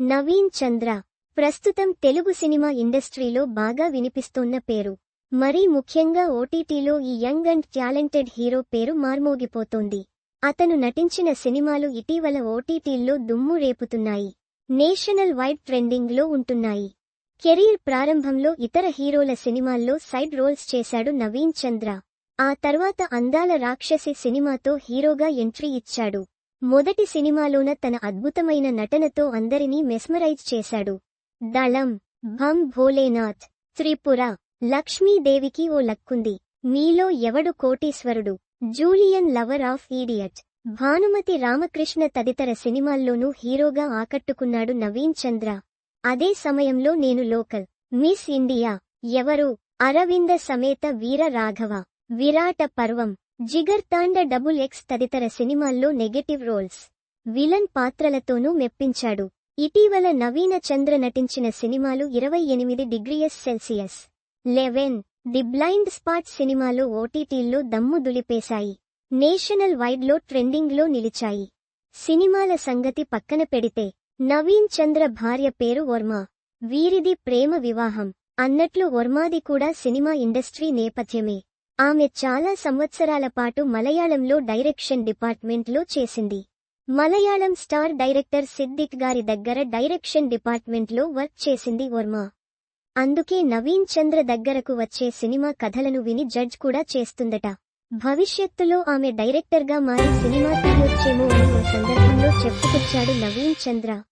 నవీన్ చంద్ర. ప్రస్తుతం తెలుగు సినిమా ఇండస్ట్రీలో బాగా వినిపిస్తోన్న పేరు. మరీ ముఖ్యంగా ఓటీటీలో ఈ యంగ్ అండ్ టాలెంటెడ్ హీరో పేరు మార్మోగిపోతోంది. అతను నటించిన సినిమాలు ఇటీవల ఓటీటీల్లో దుమ్ము రేపుతున్నాయి. నేషనల్ వైడ్ ట్రెండింగ్లో ఉంటున్నాయి. కెరీర్ ప్రారంభంలో ఇతర హీరోల సినిమాల్లో సైడ్ రోల్స్ చేశాడు నవీన్ చంద్ర. ఆ తర్వాత అందాల రాక్షసి సినిమాతో హీరోగా ఎంట్రీ ఇచ్చాడు. మొదటి సినిమాలోన తన అద్భుతమైన నటనతో అందరినీ మెస్మరైజ్ చేశాడు. దళం భం భోలేనాథ్ త్రిపుర లక్ష్మీదేవికి ఓ లక్కుంది. Meelo Evadu Koteeswarudu? Juliet lover of idiot. Bhanumathi Ramakrishna తదితర సినిమాల్లోనూ హీరోగా ఆకట్టుకున్నాడు నవీన్ చంద్ర. అదే సమయంలో నేను లోకల్ మిస్ ఇండియా ఎవరు? అరవింద సమేత వీర రాఘవ. విరాట పర్వం. జిగర్ తాండ డబుల్ ఎక్స్ తదితర సినిమాల్లో నెగటివ్ రోల్స్ విలన్ పాత్రలతోనూ మెప్పించాడు. ఇటీవల నవీన చంద్ర నటించిన సినిమాలు ఇరవై ఎనిమిది degrees Celsius eleven the blind spot సినిమాలో ఓటీటీల్లో దమ్ము దులిపేశాయి నేషనల్ వైడ్లో ట్రెండింగ్లో నిలిచాయి. సినిమాల సంగతి పక్కన పెడితే నవీన్ చంద్ర భార్య పేరు వర్మ వీరిది ప్రేమ వివాహం అన్నట్లు వర్మాది కూడా సినిమా ఇండస్ట్రీ నేపథ్యమే. ఆమె చాలా సంవత్సరాల పాటు మలయాళంలో డైరెక్షన్ డిపార్ట్మెంట్లో చేసింది. మలయాళం స్టార్ డైరెక్టర్ సిద్దిక్ గారి దగ్గర డైరెక్షన్ డిపార్ట్మెంట్లో వర్క్ చేసింది వర్మ. అందుకే నవీన్ చంద్ర దగ్గరకు వచ్చే సినిమా కథలను విని జడ్జ్ కూడా చేస్తుందట. భవిష్యత్తులో ఆమె డైరెక్టర్గా మారి సినిమా తీయొచ్చేమో అని ఓ సందర్భంలో చెప్పుకొచ్చాడు నవీన్ చంద్ర.